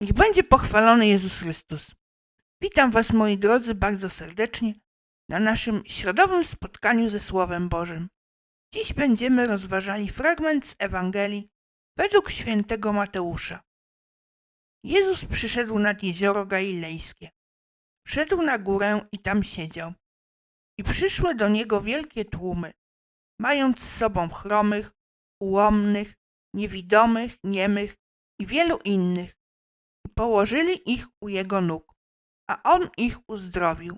Niech będzie pochwalony Jezus Chrystus. Witam Was, moi drodzy, bardzo serdecznie na naszym środowym spotkaniu ze Słowem Bożym. Dziś będziemy rozważali fragment z Ewangelii według świętego Mateusza. Jezus przyszedł nad jezioro Galilejskie. Wszedł na górę i tam siedział. I przyszły do niego wielkie tłumy, mając z sobą chromych, ułomnych, niewidomych, niemych i wielu innych. Położyli ich u jego nóg, a on ich uzdrowił.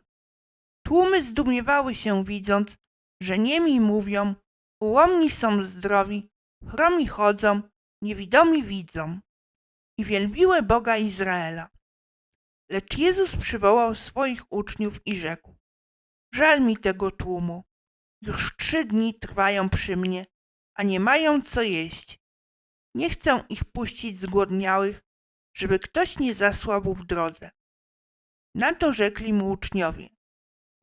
Tłumy zdumiewały się, widząc, że niemi mówią, ułomni są zdrowi, chromi chodzą, niewidomi widzą. I wielbiły Boga Izraela. Lecz Jezus przywołał swoich uczniów i rzekł: Żal mi tego tłumu. Już trzy dni trwają przy mnie, a nie mają co jeść. Nie chcę ich puścić zgłodniałych, żeby ktoś nie zasłabł w drodze. Na to rzekli mu uczniowie: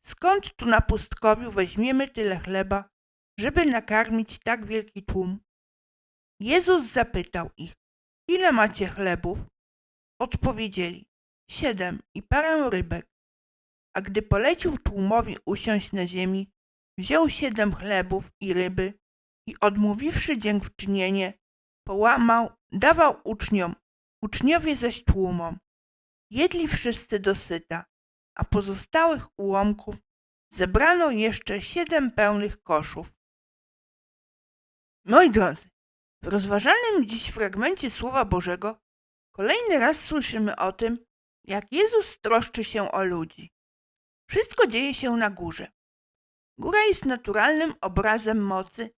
Skąd tu na pustkowiu weźmiemy tyle chleba, żeby nakarmić tak wielki tłum? Jezus zapytał ich: Ile macie chlebów? Odpowiedzieli: Siedem i parę rybek. A gdy polecił tłumowi usiąść na ziemi, wziął siedem chlebów i ryby i odmówiwszy dziękczynienie, połamał, dawał uczniom, uczniowie zaś tłumom. Jedli wszyscy dosyta, a pozostałych ułomków zebrano jeszcze siedem pełnych koszów. Moi drodzy, w rozważanym dziś fragmencie Słowa Bożego kolejny raz słyszymy o tym, jak Jezus troszczy się o ludzi. Wszystko dzieje się na górze. Góra jest naturalnym obrazem mocy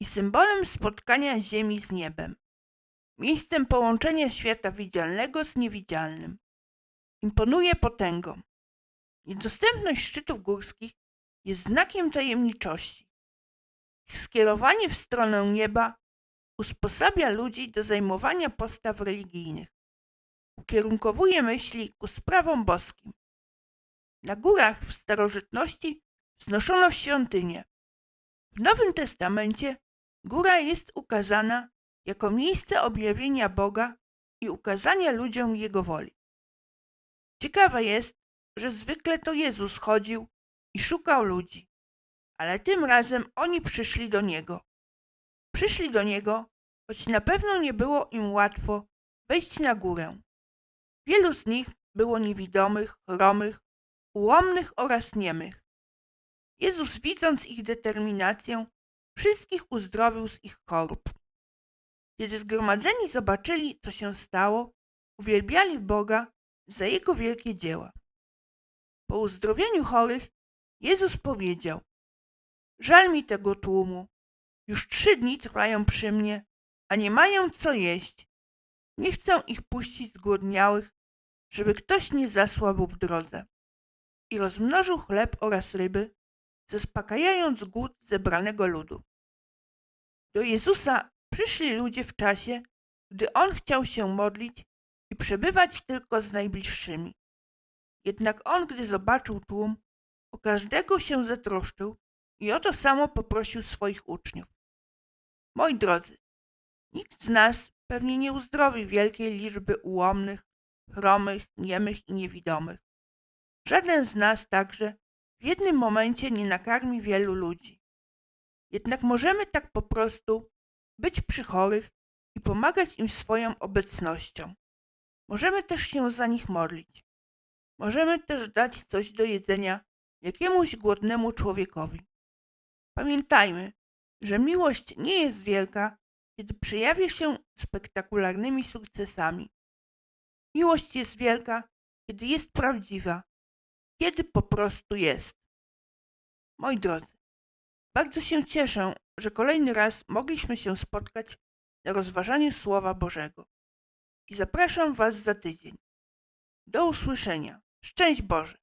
i symbolem spotkania ziemi z niebem, miejscem połączenia świata widzialnego z niewidzialnym. Imponuje potęgą. Niedostępność szczytów górskich jest znakiem tajemniczości. Ich skierowanie w stronę nieba usposabia ludzi do zajmowania postaw religijnych. Ukierunkowuje myśli ku sprawom boskim. Na górach w starożytności wznoszono świątynię. W Nowym Testamencie góra jest ukazana jako miejsce objawienia Boga i ukazania ludziom Jego woli. Ciekawe jest, że zwykle to Jezus chodził i szukał ludzi, ale tym razem oni przyszli do Niego. Przyszli do Niego, choć na pewno nie było im łatwo wejść na górę. Wielu z nich było niewidomych, chromych, ułomnych oraz niemych. Jezus, widząc ich determinację, wszystkich uzdrowił z ich chorób. Kiedy zgromadzeni zobaczyli, co się stało, uwielbiali Boga za Jego wielkie dzieła. Po uzdrowieniu chorych Jezus powiedział: Żal mi tego tłumu. Już trzy dni trwają przy mnie, a nie mają co jeść. Nie chcę ich puścić zgłodniałych, żeby ktoś nie zasłabł w drodze. I rozmnożył chleb oraz ryby, zaspokajając głód zebranego ludu. Do Jezusa przyszli ludzie w czasie, gdy On chciał się modlić i przebywać tylko z najbliższymi. Jednak On, gdy zobaczył tłum, o każdego się zatroszczył i o to samo poprosił swoich uczniów. Moi drodzy, nikt z nas pewnie nie uzdrowi wielkiej liczby ułomnych, chromych, niemych i niewidomych. Żaden z nas także w jednym momencie nie nakarmi wielu ludzi. Jednak możemy tak po prostu być przy chorych i pomagać im swoją obecnością. Możemy też się za nich modlić. Możemy też dać coś do jedzenia jakiemuś głodnemu człowiekowi. Pamiętajmy, że miłość nie jest wielka, kiedy przejawia się spektakularnymi sukcesami. Miłość jest wielka, kiedy jest prawdziwa, kiedy po prostu jest. Moi drodzy, bardzo się cieszę, że kolejny raz mogliśmy się spotkać na rozważaniu Słowa Bożego. I zapraszam Was za tydzień. Do usłyszenia. Szczęść Boże!